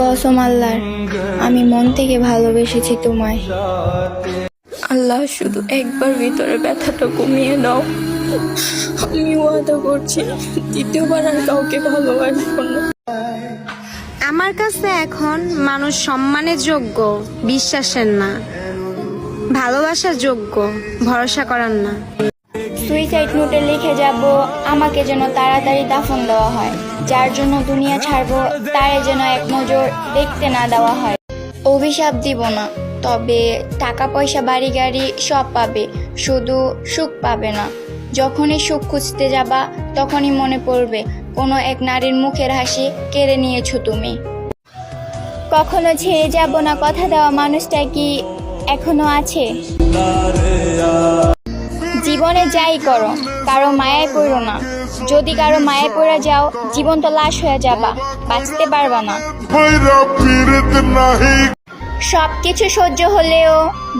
কসম আল্লাহর আমি মন থেকে ভালোবেসেছি তোমায়। আল্লাহ শুধু একবার ভিতরে ব্যথাটা কমিয়ে দাও আমি ওয়াদা করছি দ্বিতীয়বার আর কাউকে ভালোবাসবো না। আমার কাছে এখন মানুষ সম্মানের যোগ্য বিশ্বাসের না। ভালোবাসার যোগ্য ভরসা করার না। সুইসাইড নোটে লিখে যাব, আমাকে যেন তাড়াতাড়ি দাফন দেওয়া হয়। যার জন্য দুনিয়া ছাড়বো, তারে যেন এক নজর দেখতে না দেওয়া হয়। অভিশাপ দিব না, তবে টাকা পয়সা বাড়ি গাড়ি সব পাবে, শুধু সুখ পাবে না। যখনই সুখ খুঁজতে যাবা, তখনই মনে পড়বে, কোনো এক নারীর মুখের হাসি কেড়ে নিয়েছো তুমি। কখনো ছেড়ে যাব না, কথা দেওয়া মানুষটা কি এখনও আছে? জীবনে যাই করো কারও মায়ায় পড়ো না। যদি কারও মায়ায় পড়ে যাও জীবন তো লাশ হয়ে যাবা বাঁচতে পারবা না। সব কিছু সহ্য হলেও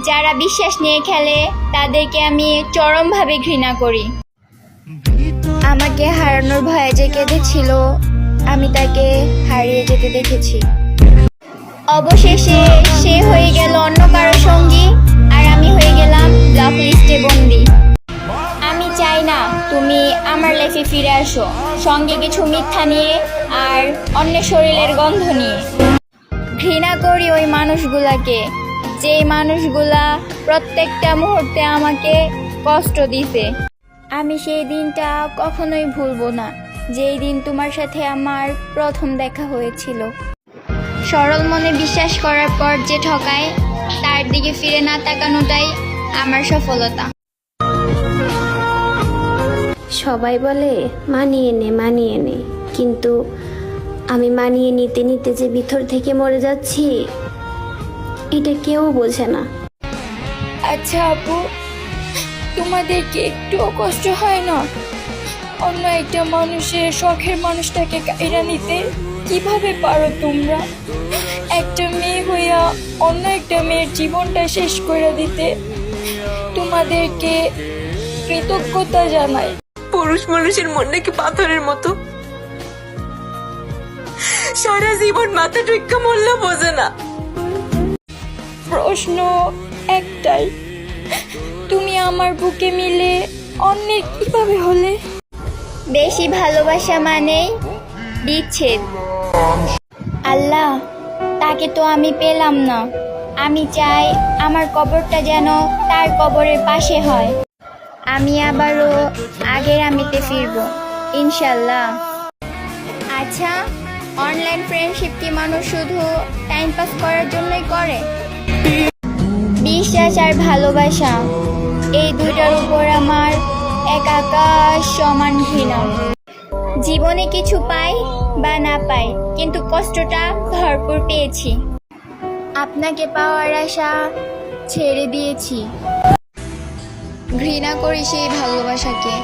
যারা বিশ্বাস নিয়ে খেলে তাদেরকে আমি চরমভাবে ঘৃণা করি। আমাকে হারানোর ভয়ে যে কেঁদেছিল আমি তাকে হারিয়ে যেতে দেখেছি। অবশেষে সে হয়ে গেল অন্য তুমি আমার লাইফে ফিরে আসো। সঙ্গে কিছু মিথ্যা নিয়ে আর অন্যের শরীরের গন্ধ নিয়ে। ঘৃণা করি ওই মানুষগুলাকে যেই মানুষগুলা প্রত্যেকটা মুহূর্তে আমাকে কষ্ট দিছে আমি সেই দিনটা কখনোই ভুলবো না, যেই দিন তোমার সাথে আমার প্রথম দেখা হয়েছিল। সরল মনে বিশ্বাস করার পর যে ঠকায়, তার দিকে ফিরে না তাকানোটাই আমার সফলতা। সবাই বলে, মানিয়ে নে মানিয়ে নে। কিন্তু আমি মানিয়ে নিতে নিতে যে ভিতর থেকে মরে যাচ্ছি, এটা কেউ বোঝে না। আচ্ছা আপু, তোমাদেরকে একটুও কষ্ট হয় না? অন্য একটা মানুষের শখের মানুষটাকে কাইরা নিতে কীভাবে পারো তোমরা? একটা মেয়ে হইয়া অন্য একটা মেয়ের জীবনটা শেষ করে দিতে তোমাদেরকে কৃতজ্ঞতা জানাই। পুরুষ মানুষের মন নাকি পাথরের মতো? সারা জীবন মাথা টুইকা মূল্য বোঝে না। প্রশ্ন একটাই তুমি আমার বুকে মিলে অন্যের কীভাবে হলে? বেশি ভালোবাসা মানেই বিচ্ছেদ। আল্লাহ তাকে তো আমি পেলাম না। আমি চাই আমার কবরটা যেন তার কবরের পাশে হয়। আমি আবারও আগের আমিতে ফিরব, ইনশাল্লাহ। আচ্ছা অনলাইন ফ্রেন্ডশিপ কি মানুষ শুধু টাইম পাস করার জন্যই করে? বিশ্বাস আর ভালোবাসা, এই দুইটার উপর আমার এক আকাশ সমান ঘৃণা। জীবনে কিছু পাই বা না পাই, কিন্তু কষ্টটা ভরপুর পেয়েছি। আপনাকে পাওয়ার আশা ছেড়ে দিয়েছি। ঘৃণা করি সেই ভালোবাসাকে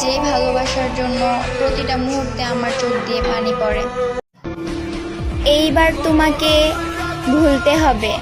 যে ভালোবাসার জন্য প্রতিটা মুহূর্তে আমার চোখ দিয়ে পানি পড়ে। এইবার তোমাকে ভুলতে হবে।